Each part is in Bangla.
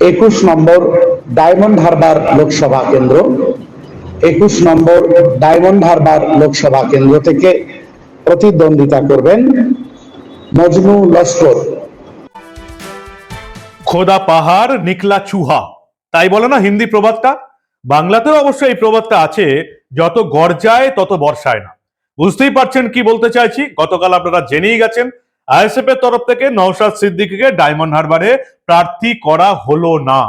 একুশ নম্বর ডায়মন্ড হারবার লোকসভা কেন্দ্র। একুশ নম্বর ডায়মন্ড হারবার লোকসভা কেন্দ্র থেকে প্রতিদ্বন্দ্বিতা করবেন মজনু লস্কর। খোদা পাহাড়, নিকলা চুহা। তাই বলে না হিন্দি প্রবাদটা? বাংলাতেও অবশ্য এই প্রবাদটা আছে, যত গর্জায় তত বর্ষায় না। বুঝতেই পারছেন কি বলতে চাইছি? গতকাল আপনারা জেনেই গেছেন আইএসএফ এর তরফ থেকে নওশাদ সিদ্দিকীকে ডায়মন্ড হারবারে প্রার্থী করা হলো না।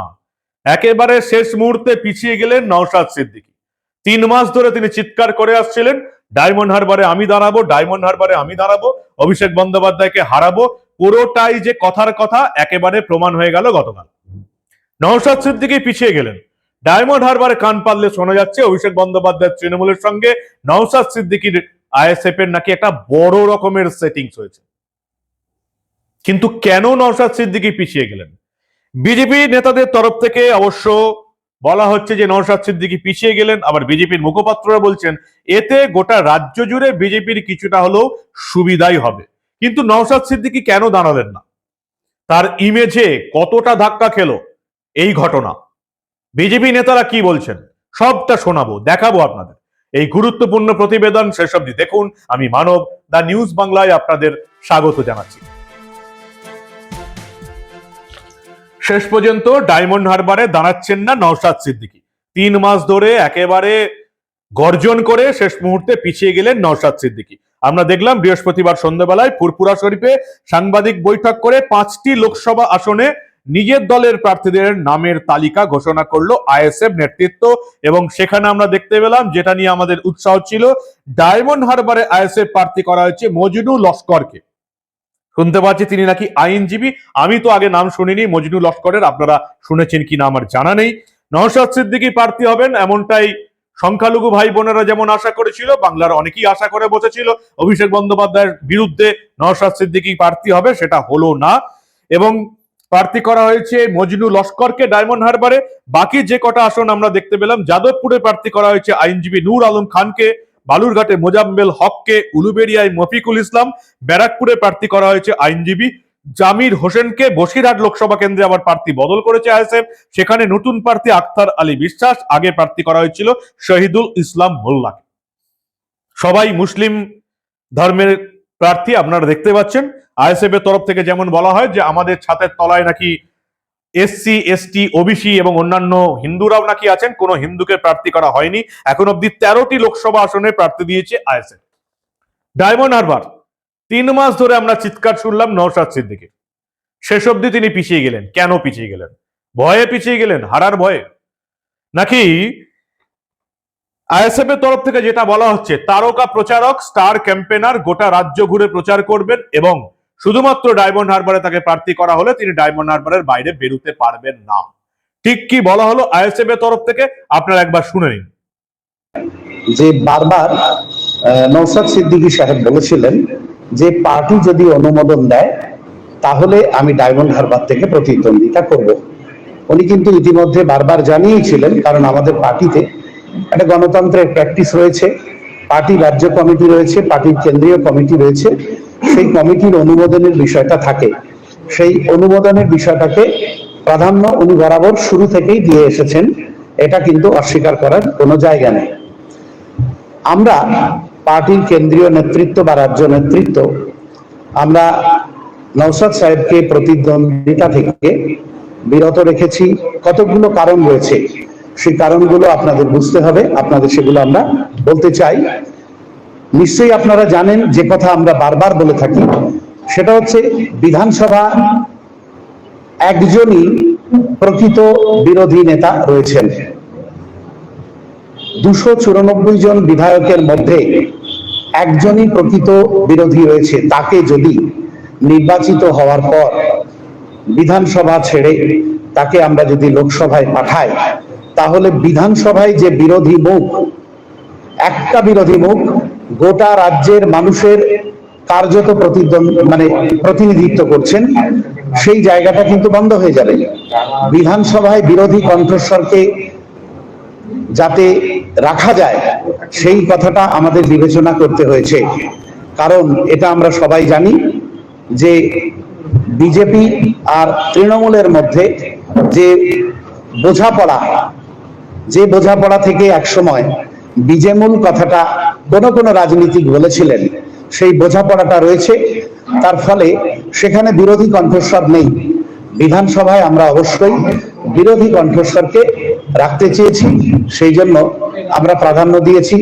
একেবারে শেষ মুহূর্তে পিছিয়ে গেলেন নওশাদ সিদ্দিকী। তিন মাস ধরে তিনি চিৎকার করে আসছিলেন, ডায়মন্ড হারবারে আমি দাঁড়াবো, ডায়মন্ড হারবারে আমি দাঁড়াবো, অভিষেক বন্দ্যোপাধ্যায়কে হারাবো। পুরোটাই যে কথার কথা একেবারে প্রমাণ হয়ে গেল গতকাল। নওশাদ সিদ্দিকী পিছিয়ে গেলেন। ডায়মন্ড হারবারে কান পারলে শোনা যাচ্ছে, অভিষেক বন্দ্যোপাধ্যায় তৃণমূলের সঙ্গে নওশাদ সিদ্দিকীর আইএসএফ এর নাকি একটা বড় রকমের সেটিংস হয়েছে। কিন্তু কেন নওশাদ সিদ্দিকী পিছিয়ে গেলেন? বিজেপি নেতাদের তরফ থেকে অবশ্য বলা হচ্ছে যে নওশাদ সিদ্দিকী পিছিয়ে গেলেন, আবার বিজেপির মুখপাত্ররা বলছেন, এতে গোটা রাজ্য জুড়ে বিজেপির কিছুটা হলেও সুবিধাই হবে। কিন্তু নওশাদ সিদ্দিকী কেন দাঁড়ালেন না? তার ইমেজে কতটা ধাক্কা খেলো এই ঘটনা? বিজেপি নেতারা কি বলছেন? সবটা শোনাবো, দেখাবো আপনাদের। এই গুরুত্বপূর্ণ প্রতিবেদন অবধি দেখুন। আমি মানব দা নিউজ বাংলায় আপনাদের স্বাগত জানাচ্ছি। শেষ পর্যন্ত ডায়মন্ড হারবারে দাঁড়াচ্ছেন না নওশাদ সিদ্দিকী। তিন মাস ধরে একেবারে গর্জন করে শেষ মুহূর্তে পিছিয়ে গেলেন নওশাদ সিদ্দিকী। আমরা দেখলাম বৃহস্পতিবার সন্ধ্যাবেলায় ফুরপুরা শরীফে সাংবাদিক বৈঠক করে পাঁচটি লোকসভা আসনে নিজের দলের প্রার্থীদের নামের তালিকা ঘোষণা করল আইএসএফ নেতৃত্ব এবং সেখানে আমরা দেখতে পেলাম যেটা নিয়ে আমাদের উৎসাহ ছিল, ডায়মন্ড হারবারে আইএসএফ প্রার্থী করা হয়েছে মজনু লস্করকে। শুনতে পাচ্ছি তিনি নাকি আইনজীবী। আমি তো আগে নাম শুনিনি, মজনু লস্করের। আপনারা শুনেছেন কিনা আমার জানা নেই। নওশাদ সিদ্দিকী প্রার্থী হবেন, এমনটাই সংখ্যালঘু ভাই বোনেরা যেমন আশা করেছিল, বাংলার অনেকেই আশা করে বসেছিল, অভিষেক বন্দ্যোপাধ্যায়ের বিরুদ্ধে নওশাদ সিদ্দিকী প্রার্থী হবে, সেটা হলো না। এবং প্রার্থী করা হয়েছে মজনু লস্করকে ডায়মন্ড হারবারে। বাকি যে কটা আসন আমরা দেখতে পেলাম, যাদবপুরে প্রার্থী করা হয়েছে আইনজীবী নূর আলম খানকে। বালুরঘাটে মোজাম্মেল হককে উলুবেড়িয়ায় মফিকুল ইসলাম, ব্যারাকপুরে প্রার্থী করা হয়েছে আইনজীবী। জামির হোসেনকে বসিরহাট লোকসভা কেন্দ্রে আবার প্রার্থী বদল করেছে আইএসএফ। সেখানে নতুন প্রার্থী আখতার আলী বিশ্বাস, আগে প্রার্থী করা হয়েছিল শহীদুল ইসলাম মোল্লাকে। সবাই মুসলিম ধর্মের প্রার্থী আপনারা দেখতে পাচ্ছেন। আইএসএফ এর তরফ থেকে যেমন বলা হয় যে আমাদের ছাতের তলায় নাকি এসসি এসটি ওবিসি এবং অন্যান্য হিন্দুরাও নাকি আছেন, কোনো হিন্দুকে প্রার্থী করা হয়নি। এখন অব্দি তেরোটি লোকসভা আসনে প্রার্থী দিয়েছে আইএসএফ। ডায়মন্ড হারবার, তিন মাস ধরে আমরা চিৎকার শুনলাম নওশাদ সিদ্দিকে। শেষ অব্দি তিনি পিছিয়ে গেলেন। কেন পিছিয়ে গেলেন? ভয়ে পিছিয়ে গেলেন? হারার ভয়ে? নাকি আইএসএফ এর তরফ থেকে যেটা বলা হচ্ছে, তারকা প্রচারক, স্টার ক্যাম্পেনার গোটা রাজ্য ঘুরে প্রচার করবেন এবং শুধুমাত্র ডায়মন্ড হারবারে তাকে প্রার্থী করা হলে তিনি ডায়মন্ড হারবারের বাইরে বেরোতে পারবেন না। ঠিক কি বলা হলো আইএসএফ এর তরফ থেকে? আপনারা একবার শুনে নিন। যে বারবার নওশাদ সিদ্দিকী সাহেব বলেছিলেন যে পার্টি যদি অনুমোদন দেয়, তাহলে আমি ডায়মন্ড হারবার থেকে প্রতিদ্বন্দ্বিতা করব। উনি কিন্তু ইতিমধ্যে বারবার জানিয়েছিলেন, কারণ আমাদের পার্টিতে একটা গণতন্ত্রের প্র্যাকটিস রয়েছে। পার্টি রাজ্য কমিটি রয়েছে, পার্টির কেন্দ্রীয় কমিটি রয়েছে, সেই কমিটির অনুমোদনের বিষয়টা থাকে। সেই অনুমোদনের বিষয়টাকে প্রাধান্য উনি বরাবর শুরু থেকেই দিয়ে এসেছেন, এটা কিন্তু অস্বীকার করার কোনো জায়গা নেই। আমরা পার্টির কেন্দ্রীয় নেতৃত্ব বা রাজ্য নেতৃত্ব, আমরা নৌসাদ সাহেবকে প্রতিদ্বন্দ্বিতা থেকে বিরত রেখেছি। কতগুলো কারণ রয়েছে? সেই কারণগুলো আপনাদের বুঝতে হবে। আপনাদের সেগুলো আমরা বলতে চাই। নিশ্চয়ই আপনারা জানেন যে কথা আমরা বারবার বলে থাকি, সেটা হচ্ছে বিধানসভা একজনই প্রকৃত বিরোধী নেতা রয়েছেন। দুশো চুরানব্বই জন বিধায়কের মধ্যে একজনই প্রকৃত বিরোধী রয়েছে। তাকে যদি নির্বাচিত হওয়ার পর বিধানসভা ছেড়ে তাকে আমরা যদি লোকসভায় পাঠাই তাহলে বিধানসভায় যে বিরোধী মুখ, একটা বিরোধী মুখ, গোটা রাজ্যের মানুষের কার্যত প্রতিদ্বন্দ্ব মানে প্রতিনিধিত্ব করছেন, সেই জায়গাটা কিন্তু বন্ধ হয়ে যাবে। বিধানসভায় বিরোধী কণ্ঠস্বরকে যাতে রাখা যায়, সেই কথাটা আমাদের বিবেচনা করতে হয়েছে। কারণ এটা আমরা সবাই জানি যে বিজেপি আর তৃণমূলের মধ্যে যে বোঝাপড়া যে বোঝাপড়া থেকে একসময় বিজেমূল কথাটা কোন কোন রাজনীতিক বলেছিলেন, সেই বোঝাপড়াটা রয়েছে। তার ফলে সেখানে বিরোধী কণ্ঠস্বর নেই। বিধানসভায় আমরা অবশ্যই বিরোধী কণ্ঠস্বরকে রাখতে চেয়েছি, সেই জন্য আমরা প্রাধান্য দিয়েছি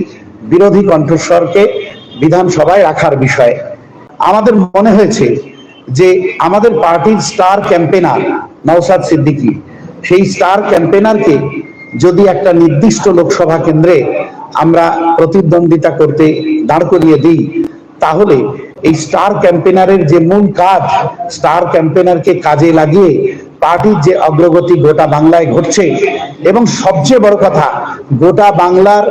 বিরোধী কণ্ঠস্বরকে বিধানসভায় রাখার বিষয়ে। আমাদের মনে হয়েছে যে আমাদের পার্টির স্টার ক্যাম্পেনার নওসাদ সিদ্দিকী, সেই স্টার ক্যাম্পেনারকে যদি একটা নির্দিষ্ট লোকসভা কেন্দ্রে আমরা প্রতিদ্বন্দ্বিতা করতে দাঁড় করিয়ে দিই, তাহলে এই স্টার ক্যাম্পেনারের যে মূল কাজ, স্টার ক্যাম্পেনারকে কাজে লাগিয়ে পার্টির যে অগ্রগতি গোটা বাংলায় ঘটছে। এবং সবচেয়ে বড় কথা, গোটা বাংলার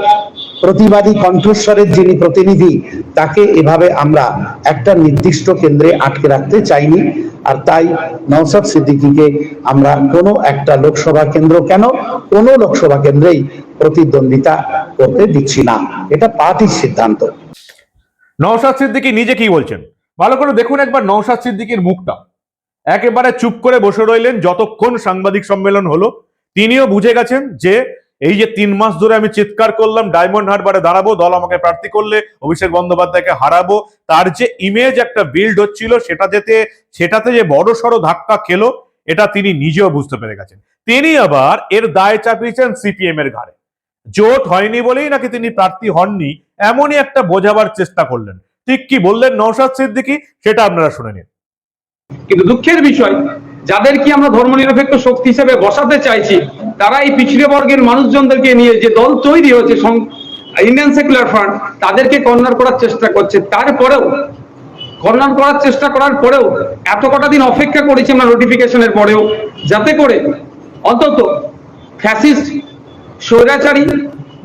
প্রতিবাদী কণ্ঠস্বরের যিনি প্রতিনিধি, তাকে এভাবে আমরা একটা নির্দিষ্ট কেন্দ্রে আটকে রাখতে চাইনি। আর তাই নওসাদ সিদ্দিকীকে আমরা কোনো একটা লোকসভা কেন্দ্র কেন কোনো লোকসভা কেন্দ্রেই প্রতিদ্বন্দ্বিতা করতে দিচ্ছি না। এটা পার্টির সিদ্ধান্ত। নওসাদ সিদ্দিকী নিজে কি বলছেন? ভালো করে দেখুন একবার নওসাদ সিদ্দিকীর মুখটা। একেবারে চুপ করে বসে রইলেন, যতক্ষণ সাংবাদিক সম্মেলন হলো, তিনিও বুঝে গেছেন যে এই যে তিন মাস ধরে আমি চিৎকার করলাম, ডায়মন্ড হারবারে দাঁড়াবো, দল আমাকে প্রার্থী করলে, অভিষেক বন্দ্যোপাধ্যায়কে হারাবো, তার যে ইমেজ একটা বিল্ড হচ্ছিল, সেটা যেতে, সেটাতে যে বড় সড়ো ধাক্কা খেলো, এটা তিনি নিজেও বুঝতে পেরে গেছেন। তিনি আবার এর দায় চাপিয়েছেন সিপিএম এর ঘাড়ে। জোট হয়নি বলেই নাকি তিনি প্রার্থী হননি, এমনই একটা বোঝাবার চেষ্টা করলেন। ঠিক কি বললেন নৌসাদ সিদ্দিকি, সেটা আপনারা শুনে নিন। কিন্তু দুঃখের বিষয় যাদেরকে আমরা ধর্মনিরপেক্ষ শক্তি হিসেবে বসাতে চাইছি, তারা এই পিছড়ে বর্গের মানুষজনদেরকে নিয়ে যে দল তৈরি হয়েছে ইন্ডিয়ান সেকুলার ফ্রন্ট তাদেরকে কর্নার করার চেষ্টা করছে। তারপরেও, কর্নার করার চেষ্টা করার পরেও এত কটা দিন অপেক্ষা করেছি আমরা নোটিফিকেশনের পরেও, যাতে করে অন্তত ফ্যাসিস্ট স্বৈরাচারী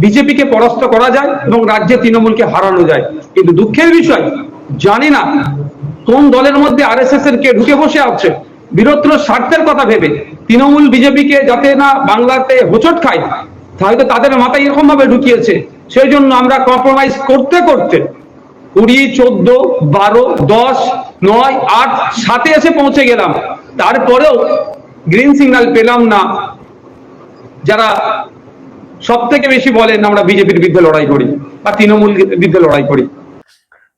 বিজেপিকে পরাস্ত করা যায় এবং রাজ্যে তৃণমূলকে হারানো যায়। কিন্তু দুঃখের বিষয়, জানি না কোন দলের মধ্যে আরএসএস এর কে ঢুকে বসে আছে। বীরত্র স্বার্থের কথা ভেবে। তৃণমূল বিজেপিকে যাতে না বাংলাতে হোঁচট খায় হয়তো তাদের মাথায় এরকম ভাবে ঢুকিয়েছে। সেই জন্য আমরা কম্প্রোমাইজ করতে করতে কুড়ি, চোদ্দ, বারো, দশ, নয়, আট, সাতে এসে পৌঁছে গেলাম। তারপরেও গ্রিন সিগন্যাল পেলাম না। যারা সব থেকে বেশি বলেন আমরা বিজেপির বিরুদ্ধে লড়াই করি বা তৃণমূল বিরুদ্ধে লড়াই করি।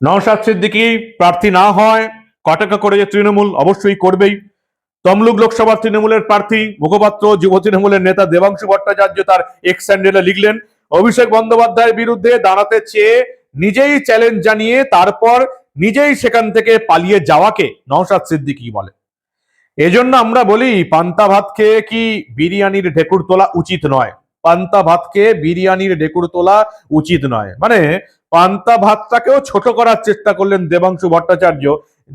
নওশাদ সিদ্দিকী প্রার্থী না হয় কটাকা করে যে তৃণমূল অবশ্যই করবেই। তমলুক লোকসভার তৃণমূলের প্রার্থী, মুখপাত্র যুব তৃণমূলের নেতা দেবাংশু ভট্টাচার্য তার এক্স স্যান্ডেলে লিখলেন, অভিষেক বন্দ্যোপাধ্যায়ের বিরুদ্ধে দাঁড়াতে চেয়ে নিজেই চ্যালেঞ্জ জানিয়ে তারপর নিজেই সেখান থেকে পালিয়ে যাওয়াকে নওশাদ সিদ্দিকী বলে। এজন্য আমরা বলি, পান্তা ভাত খেয়ে কি বিরিয়ানির ঢেকুর তোলা উচিত নয়? পান্তা ভাত খেয়ে বিরিয়ানির ঢেকুর তোলা উচিত নয়। মানে পান্তা ভাতটাকেও ছোট করার চেষ্টা করলেন দেবাংশু ভট্টাচার্য।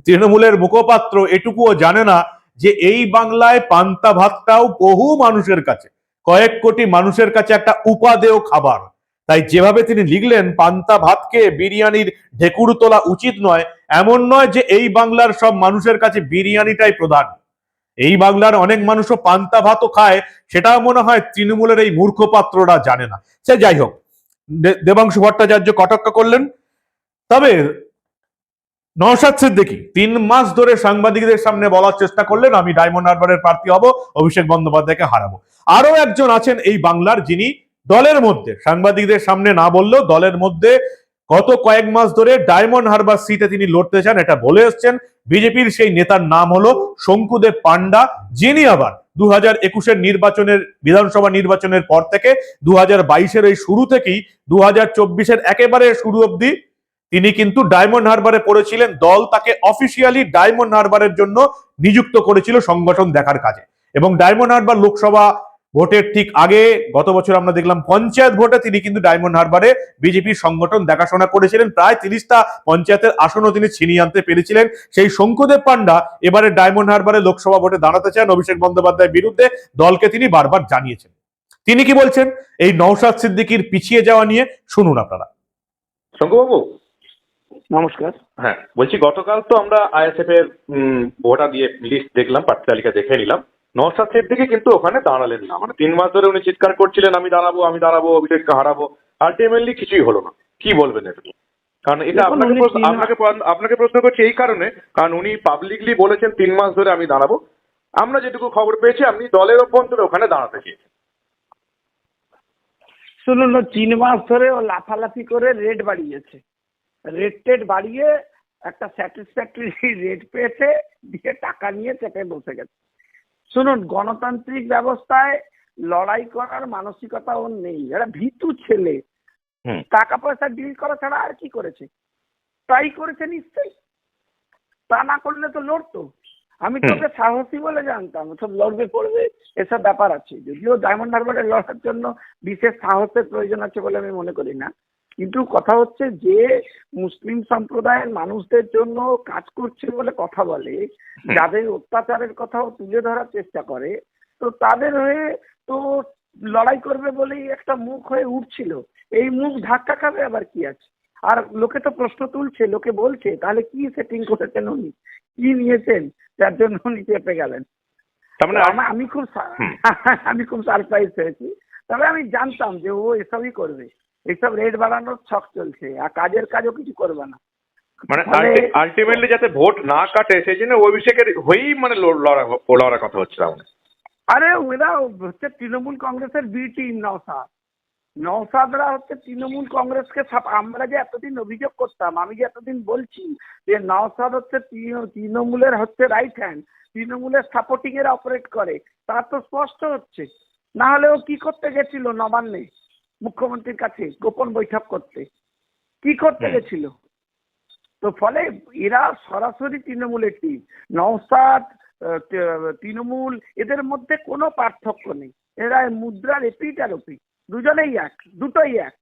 তৃণমূলের মুখপাত্র এটুকুও জানে না যে এই বাংলায় পান্তা ভাতটাও বহু মানুষের কাছে, কয়েক কোটি মানুষের কাছে একটা উপাদেয় খাবার। তাই যেভাবে তিনি লিখলেন, পান্তা ভাতকে বিরিয়ানির ঢেকুর তোলা উচিত নয়, এমন নয় যে এই বাংলার সব মানুষের কাছে বিরিয়ানিটাই প্রধান। এই বাংলার অনেক মানুষও পান্তা ভাতও খায়, সেটাও মনে হয় তৃণমূলের এই মূর্খপাত্ররা জানে না। সে যাই হোক দেবাংশু ভট্টাচার্য কটাক্ষ করলেন। তবে নওশাদ সিদ্দিকী, তিন মাস ধরে সাংবাদিকদের সামনে বলার চেষ্টা করলেন, আমি ডায়মন্ড হারবারের প্রার্থী হব, অভিষেক বন্দ্যোপাধ্যায়কে হারাবো। আরও একজন আছেন এই বাংলার, যিনি দলের মধ্যে, সাংবাদিকদের সামনে না বললেও দলের মধ্যে গত কয়েক মাস ধরে ডায়মন্ড হারবার সিটে তিনি লড়তে চান, এটা বলে এসছেন। বিজেপির সেই নেতার নাম হলো শঙ্কুদেব পান্ডা যিনি আবার দু হাজার একুশের নির্বাচনের, বিধানসভা নির্বাচনের পর থেকে দু হাজার বাইশের এই শুরু থেকেই দু হাজার চব্বিশের একেবারে শুরু অবধি তিনি কিন্তু ডায়মন্ড হারবারে পড়েছিলেন। দল তাকে অফিসিয়ালি ডায়মন্ড হারবারের জন্য নিযুক্ত করেছিল সংগঠন দেখার কাজে। এবং ডায়মন্ড হারবার লোকসভা ভোটের ঠিক আগে, গত বছর আমরা দেখলাম পঞ্চায়েত ভোটে তিনি কিন্তু ডায়মন্ড হারবারে বিজেপির সংগঠন দেখাশোনা করেছিলেন। প্রায় তিরিশটা পঞ্চায়েতের আসনও তিনি ছিনিয়ে আনতে পেরেছিলেন। সেই শঙ্কুদেব পান্ডা এবারে ডায়মন্ড হারবারে লোকসভা ভোটে দাঁড়াতে চান। অভিষেক বন্দ্যোপাধ্যায়ের বিরুদ্ধে দলকে তিনি বারবার জানিয়েছেন। তিনি কি বলছেন? এই নৌসাদ সিদ্দিকির পিছিয়ে যাওয়া নিয়ে শুনুন আপনারা। শঙ্কুবাবু নমস্কার। হ্যাঁ বলছি গতকাল তো আমরা আইএসএফ এর ভোটার দিয়ে লিস্ট দেখলাম প্রার্থী তালিকা দেখে নিলাম। নওশাদ সিদ্দিকি কিন্তু ওখানে দাঁড়ালেন না। মানে তিন মাস ধরে উনি চিৎকার করছিলেন আমি দাঁড়াবো আমি দাঁড়াবো অভিষেককে হারাবো। আলটিমেটলি কিছুই হলো না। কি বলবেন এটা কারণ এটা আপনাকে আপনাকে আপনাকে প্রশ্ন করছি এই কারণে কারণ উনি পাবলিকলি বলেছেন তিন মাস ধরে আমি দাঁড়াবো। আমরা যেটুকু খবর পেয়েছি আপনি দলের অভ্যন্তরে ওখানে দাঁড়াতে চেয়েছেন শুনুন তিন মাস ধরে ও লাফালাফি করে রেট বাড়িয়েছে। রেট টেট বাড়িয়ে একটা স্যাটিসফ্যাক্টরি রেট পেয়েছে দিয়ে টাকা নিয়ে চেপে বসে গেছে। শুনুন গণতান্ত্রিক ব্যবস্থায় লড়াই করার মানসিকতা ওর নেই। এরা ভীতু ছেলে। টাকা পয়সা ডিল করা ছাড়া আর কি করেছে? তাই করেছে নিশ্চয়ই। তা না করলে তো লড়তো। আমি। তোকে সাহসী বলে জানতাম। সব লড়বে পড়বে এসব ব্যাপার আছে। যদিও ডায়মন্ড হারবারে লড়ার জন্য বিশেষ সাহসের প্রয়োজন আছে বলে আমি মনে করি না। কিন্তু কথা হচ্ছে যে মুসলিম সম্প্রদায়ের মানুষদের জন্য কাজ করছে বলে কথা বলে যাদের অত্যাচারের কথাও তুলে ধরার চেষ্টা করে তো তাদের হয়ে তো লড়াই করবে বলেই একটা মুখ হয়ে উঠছিল। এই মুখ ধাক্কা খাবে আবার কি আছে? আর লোকে তো প্রশ্ন তুলছে লোকে বলছে তাহলে কি সেটিং করেছেন উনি? কি নিয়েছেন? যার জন্য উনি চেপে গেলেন। মানে আমি খুব আমি খুব সারপ্রাইজ হয়েছি। তবে আমি জানতাম যে ও এসবই করবে। এইসব রেট বাড়ানোর ছক চলছে আর কাজের কাজও কিছু করবে না। মানে আলটিমেটলি যাতে ভোট না কাটে সেই জন্য অভিষেকের হয়েই মানে লড়ার কথা হচ্ছে মানে আরে ওরা হচ্ছে তৃণমূল কংগ্রেসের বি টিম নওসাদ নওসাদরা হচ্ছে তৃণমূল কংগ্রেসকে আমরা যে এতদিন অভিযোগ করতাম আমি যে এতদিন বলছি যে নওসাদ হচ্ছে তৃণমূলের হচ্ছে রাইট হ্যান্ড তৃণমূলের সাপোর্টিং এর অপারেট করে তা তো স্পষ্ট হচ্ছে। না হলে ও কি করতে গেছিল নবান্নে মুখ্যমন্ত্রীর কাছে গোপন বৈঠক করতে। কি করতে। গেছিল? তো ফলে এরা সরাসরি তৃণমূলের টিম নওসাদ তৃণমূল এদের মধ্যে কোনো পার্থক্য নেই। এরা মুদ্রার এপিট আর ওপিট দুজনেই এক দুটোই এক।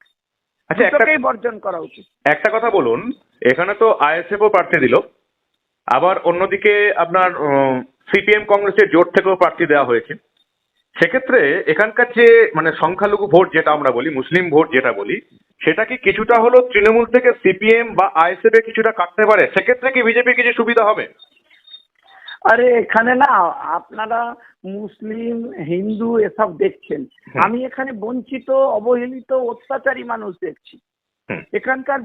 আচ্ছা দুটোকেই বর্জন করা উচিত। একটা কথা বলুন এখানে তো আইএসএফও প্রার্থী দিল। আবার অন্যদিকে আপনার সিপিএম কংগ্রেসের জোট থেকেও প্রার্থী দেওয়া হয়েছে। সেক্ষেত্রে এখানকার যে মানে সংখ্যালঘু ভোট যেটা আমরা বলি মুসলিম ভোট যেটা বলি সেটা কি কিছুটা হলো তৃণমূল থেকে সিপিএম বা আইএসএফ কিছুটা কাটতে পারে? সেক্ষেত্রে কি বিজেপি কিছু সুবিধা হবে? আরে এখানে না আপনারা মুসলিম হিন্দু এসব দেখছেন। আমি এখানে বঞ্চিত অবহেলিত অত্যাচারী মানুষ দেখছি। এখানকার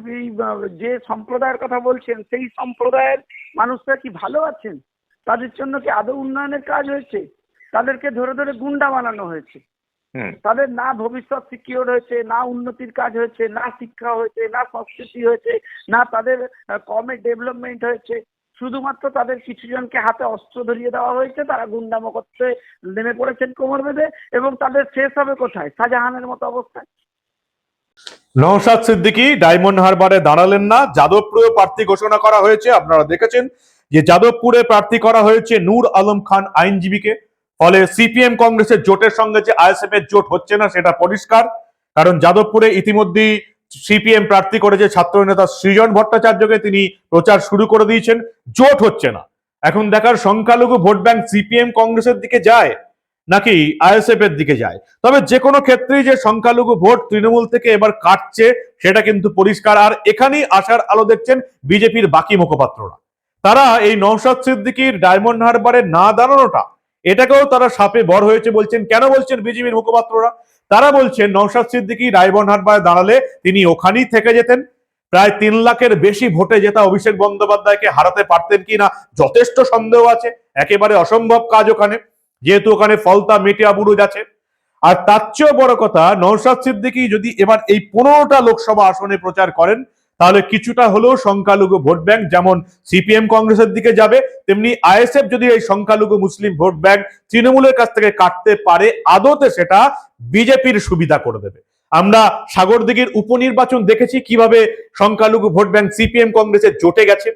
যে সম্প্রদায়ের কথা বলছেন সেই সম্প্রদায়ের মানুষরা কি ভালো আছেন? তাদের জন্য কি আদৌ উন্নয়নের কাজ হয়েছে? তাদেরকে ধরে ধরে গুন্ডা বানানো হয়েছে। তাদের না ভবিষ্যৎ সিকিওর হয়েছে না উন্নতির কাজ হয়েছে না শিক্ষা হয়েছে না সংস্কৃতি হয়েছে না তাদের কমে ডেভেলপমেন্ট হয়েছে। শুধুমাত্র তাদের কিছু জনকে হাতে অস্ত্র ধরিয়ে দেওয়া হয়েছে তারা গুন্ডামো করতে নেমে পড়েছেন কোমর বেঁধে এবং তাদের শেষ হবে কোথায়? শাহজাহানের মতো অবস্থায়। নওশাদ সিদ্দিকী ডায়মন্ড হারবারে দাঁড়ালেন না। যাদবপুরে প্রার্থী ঘোষণা করা হয়েছে আপনারা দেখেছেন যে যাদবপুরে প্রার্থী করা হয়েছে নূর আলম খান আইনজীবীকে। ফলে সিপিএম কংগ্রেসের জোটের সঙ্গে যে আইএসএফ এর জোট হচ্ছে না, সেটা পরিষ্কার। কারণ যাদবপুরে ইতিমধ্যেই সিপিএম প্রার্থী করেছে ছাত্র নেতা সৃজন ভট্টাচার্যকে তিনি প্রচার শুরু করে দিয়েছেন, জোট হচ্ছে না। এখন দেখার সংখ্যালঘু ভোট ব্যাংক সিপিএম কংগ্রেসের দিকে যায় নাকি আইএসএফ এর দিকে যায়? তবে যে কোনো ক্ষেত্রেই যে সংখ্যালঘু ভোট তৃণমূল থেকে এবার কাটছে, সেটা কিন্তু পরিষ্কার। আর এখানেই আসার আলো দেখছেন বিজেপির বাকি মুখপাত্ররা। তারা এই নওশাদ সিদ্দিকির ডায়মন্ড হারবারে না দাঁড়ানোটা এটাকেও তারা সাপে বড় হয়েছে বলছেন। কেন বলছেন বিজেপির মুখপাত্ররা? তারা বলছেন, নওশাদ সিদ্দিকি হারবারে দাঁড়ালে তিনি ওখানেই থেকে যেতেন। প্রায় তিন লাখের বেশি ভোটে জেতা অভিষেক বন্দ্যোপাধ্যায়কে হারাতে পারতেন কিনা যথেষ্ট সন্দেহ আছে। একেবারে অসম্ভব কাজ ওখানে, যেহেতু ওখানে ফলতা মেটিয়া বুরুজ আছে আর তার চেয়েও বড় কথা নৌশাদ সিদ্দিকী যদি এবার এই পনেরোটা লোকসভা আসনে প্রচার করেন তাহলে কিছুটা হলেও সংখ্যালঘু ভোট ব্যাংক যেমন সিপিএম কংগ্রেসের দিকে যাবে, তেমনি আইএসএফ যদি এই সংখ্যালঘু মুসলিম ভোট ব্যাংক তৃণমূলের কাছ থেকে কাটতে পারে, আদতে সেটা বিজেপির সুবিধা করে দেবে। আমরা সাগরদিঘির উপনির্বাচন দেখেছি কীভাবে সংখ্যালঘু ভোট ব্যাংক সিপিএম কংগ্রেসের জোটে গেছে।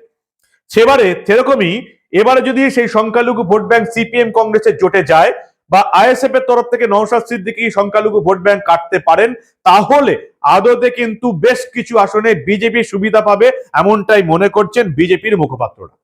সেবারে সেরকমই, এবারে যদি সেই সংখ্যালঘু ভোট ব্যাংক সিপিএম কংগ্রেসের জোটে যায় বা আইএসএফ এর তরফ থেকে নৌশাদ সিদ্দিকী সংখ্যালঘু ভোট ব্যাংক কাটতে পারেন, তাহলে আদতে কিন্তু বেশ কিছু আসনে বিজেপি সুবিধা পাবে এমনটাই মনে করছেন বিজেপির মুখপাত্ররা।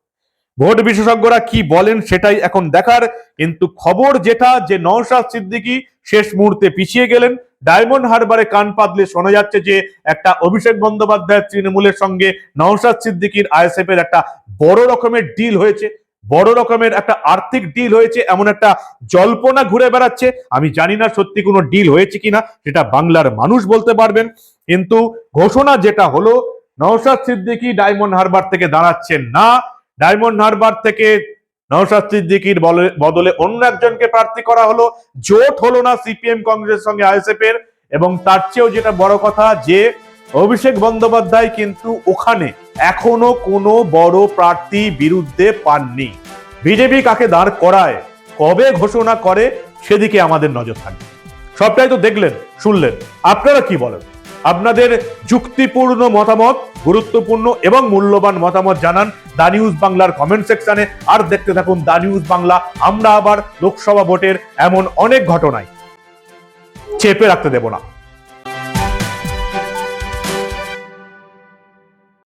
ভোট বিশেষজ্ঞরা কি বলেন সেটাই এখন দেখার, কিন্তু খবর যেটা যে নওশাদ সিদ্দিকী শেষ মুহূর্তে পিছিয়ে গেলেন, ডায়মন্ড হারবারে কান পাতলে শোনা যাচ্ছে যে একটা অভিষেক বন্দ্যোপাধ্যায়ের তৃণমূলের সঙ্গে নওশাদ সিদ্দিকীর আইএসএফ এর একটা বড় রকমের ডিল হয়েছে। বড় রকমের একটা আর্থিক ডিল হয়েছে, এমন একটা জল্পনা ঘুরে বেড়াচ্ছে। আমি জানি না সত্যি কোনো ডিল হয়েছে কিনা, সেটা বাংলার মানুষ বলতে পারবেন। কিন্তু ঘোষণা যেটা হলো, নওশাদ সিদ্দিকী ডায়মন্ড হারবার থেকে দাঁড়াচ্ছেন না। ডায়মন্ড হারবার থেকে নওশাদ সিদ্দিকির বদলে অন্য একজনকে প্রার্থী করা হলো। জোট হলো না সিপিএম কংগ্রেসের সঙ্গে আইএসএফ এর এবং তার চেয়েও যেটা বড় কথা, যে অভিষেক বন্দ্যোপাধ্যায় কিন্তু ওখানে এখনও কোনো বড় প্রার্থী বিরুদ্ধে পাননি। বিজেপি কাকে দাঁড় করায়, কবে ঘোষণা করে, সেদিকে আমাদের নজর থাকবে। সবটাই তো দেখলেন, শুনলেন। আপনারা কি বলেন? আপনাদের যুক্তিপূর্ণ মতামত, গুরুত্বপূর্ণ এবং মূল্যবান মতামত জানান দা নিউজ বাংলার কমেন্ট সেকশনে। আর দেখতে থাকুন দা নিউজ বাংলা। আমরা আবার লোকসভা ভোটের এমন অনেক ঘটনায় চেপে রাখতে দেব না।